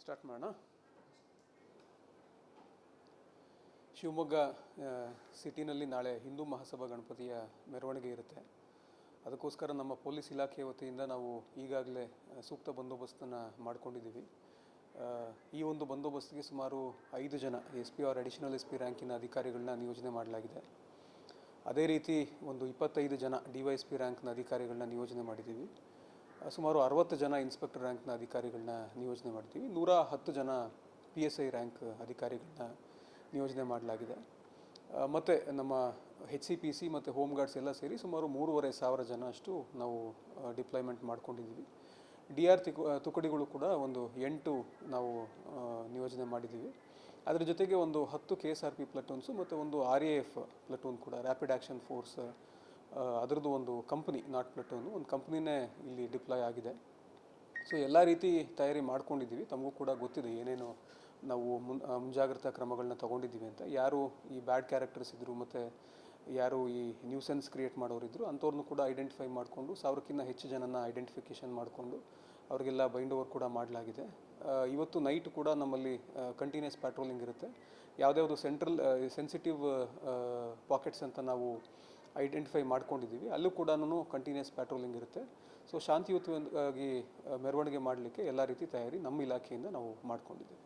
Start ಮಾಡೋಣ. ಶಿವಮೊಗ್ಗ ಸಿಟಿನಲ್ಲಿ ನಾಳೆ ಹಿಂದೂ ಮಹಾಸಭಾ ಗಣಪತಿಯ ಮೆರವಣಿಗೆ ಇರುತ್ತೆ. ಅದಕ್ಕೋಸ್ಕರ ನಮ್ಮ ಪೊಲೀಸ್ ಇಲಾಖೆ ವತಿಯಿಂದ ನಾವು ಈಗಾಗಲೇ ಸೂಕ್ತ ಬಂದೋಬಸ್ತನ್ನು ಮಾಡಿಕೊಂಡಿದ್ದೀವಿ. ಈ ಒಂದು ಬಂದೋಬಸ್ತಿಗೆ ಸುಮಾರು ಐದು ಜನ S P R, additional S P ರ್ಯಾಂಕಿನ ಅಧಿಕಾರಿಗಳನ್ನ ನಿಯೋಜನೆ ಮಾಡಲಾಗಿದೆ. ಅದೇ ರೀತಿ ಒಂದು ಇಪ್ಪತ್ತೈದು ಜನ ಡಿ ವೈ ಎಸ್ ಪಿ ರ್ಯಾಂಕ್ನ ಅಧಿಕಾರಿಗಳನ್ನ ನಿಯೋಜನೆ ಮಾಡಿದ್ದೀವಿ. ಸುಮಾರು ಅರವತ್ತು ಜನ ಇನ್ಸ್ಪೆಕ್ಟರ್ ರ್ಯಾಂಕ್ನ ಅಧಿಕಾರಿಗಳನ್ನ ನಿಯೋಜನೆ ಮಾಡ್ತೀವಿ ನೂರ ಹತ್ತು ಜನ ಪಿ ಎಸ್ ಐ ರ್ಯಾಂಕ್ ಅಧಿಕಾರಿಗಳನ್ನ ನಿಯೋಜನೆ ಮಾಡಲಾಗಿದೆ. ಮತ್ತು ನಮ್ಮ ಹೆಚ್ ಸಿ ಪಿ ಸಿ ಮತ್ತು ಹೋಮ್ ಗಾರ್ಡ್ಸ್ ಎಲ್ಲ ಸೇರಿ ಸುಮಾರು ಮೂರುವರೆ ಸಾವಿರ ಜನ ಅಷ್ಟು ನಾವು ಡಿಪ್ಲಾಯ್ಮೆಂಟ್ ಮಾಡ್ಕೊಂಡಿದ್ದೀವಿ. ಡಿ ಆರ್ ತಿಕು ತುಕಡಿಗಳು ಕೂಡ ಒಂದು ಎಂಟು ನಾವು ನಿಯೋಜನೆ ಮಾಡಿದ್ದೀವಿ. ಅದರ ಜೊತೆಗೆ ಒಂದು ಹತ್ತು ಕೆ ಎಸ್ ಆರ್ ಪಿ ಪ್ಲಟೂನ್ಸು ಮತ್ತು ಒಂದು ಆರ್ ಎ ಎಫ್ ಪ್ಲಟೂನ್ ಕೂಡ ರ್ಯಾಪಿಡ್ ಆ್ಯಕ್ಷನ್ ಫೋರ್ಸ್ ಅದರದ್ದು ಒಂದು ಕಂಪ್ನಿ, ನಾಟ್ ಪ್ಲಟೂನು, ಒಂದು ಕಂಪ್ನಿನೇ ಇಲ್ಲಿ ಡಿಪ್ಲಾಯ್ ಆಗಿದೆ. ಸೊ, ಎಲ್ಲ ರೀತಿ ತಯಾರಿ ಮಾಡ್ಕೊಂಡಿದ್ದೀವಿ. ತಮಗೂ ಕೂಡ ಗೊತ್ತಿದೆ ಏನೇನು ನಾವು ಮುನ್ ಮುಂಜಾಗ್ರತಾ ಕ್ರಮಗಳನ್ನ ತಗೊಂಡಿದ್ದೀವಿ ಅಂತ. ಯಾರು ಈ ಬ್ಯಾಡ್ ಕ್ಯಾರೆಕ್ಟರ್ಸ್ ಇದ್ದರು ಮತ್ತು ಯಾರು ಈ ನ್ಯೂಸೆನ್ಸ್ ಕ್ರಿಯೇಟ್ ಮಾಡೋರಿದ್ದರು ಅಂಥವ್ರನ್ನೂ ಕೂಡ ಐಡೆಂಟಿಫೈ ಮಾಡಿಕೊಂಡು, ಸಾವಿರಕ್ಕಿಂತ ಹೆಚ್ಚು ಜನನ ಐಡೆಂಟಿಫಿಕೇಷನ್ ಮಾಡಿಕೊಂಡು, ಅವರಿಗೆಲ್ಲ ಬೈಂಡ್ ಓವರ್ ಕೂಡ ಮಾಡಲಾಗಿದೆ. ಇವತ್ತು ನೈಟ್ ಕೂಡ ನಮ್ಮಲ್ಲಿ ಕಂಟಿನ್ಯೂಸ್ ಪ್ಯಾಟ್ರೋಲಿಂಗ್ ಇರುತ್ತೆ. ಯಾವುದ್ಯಾವುದು ಸೆಂಟ್ರಲ್ ಸೆನ್ಸಿಟಿವ್ ಪಾಕೆಟ್ಸ್ ಅಂತ ನಾವು ಐಡೆಂಟಿಫೈ ಮಾಡ್ಕೊಂಡಿದ್ದೀವಿ ಅಲ್ಲೂ ಕೂಡ ಕಂಟಿನ್ಯೂಸ್ ಪ್ಯಾಟ್ರೋಲಿಂಗ್ ಇರುತ್ತೆ. ಸೊ ಶಾಂತಿಯುತವಾಗಿ ಮೆರವಣಿಗೆ ಮಾಡಲಿಕ್ಕೆ ಎಲ್ಲ ರೀತಿ ತಯಾರಿ ನಮ್ಮ ಇಲಾಖೆಯಿಂದ ನಾವು ಮಾಡ್ಕೊಂಡಿದ್ದೀವಿ.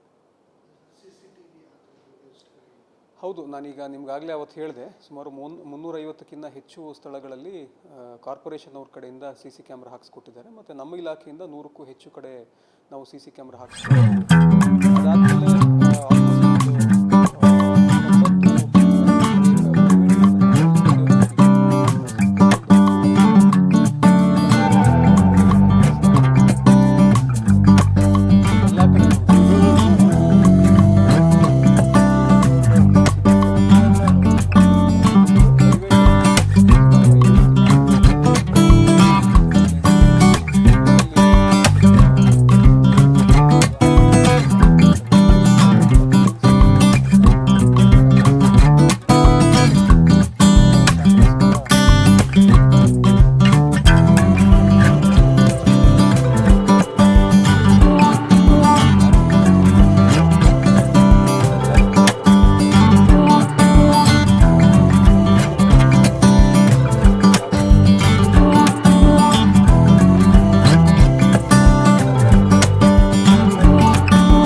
ಹೌದು, ನಾನೀಗ ನಿಮ್ಗಾಗಲೇ ಅವತ್ತು ಹೇಳಿದೆ, ಸುಮಾರು ಮುನ್, ಮುನ್ನೂರೈವತ್ತಕ್ಕಿಂತ ಹೆಚ್ಚು ಸ್ಥಳಗಳಲ್ಲಿ ಕಾರ್ಪೊರೇಷನ್ ಅವ್ರ ಕಡೆಯಿಂದ ಸಿ ಸಿ ಕ್ಯಾಮ್ರಾ ಹಾಕಿಸ್ಕೊಟ್ಟಿದ್ದಾರೆ, ಮತ್ತು ನಮ್ಮ ಇಲಾಖೆಯಿಂದ ನೂರಕ್ಕೂ ಹೆಚ್ಚು ಕಡೆ ನಾವು ಸಿ ಸಿ ಕ್ಯಾಮ್ರಾ ಹಾಕ್ಸ್ಕೊಟ್ಟಿದ್ದೀವಿ.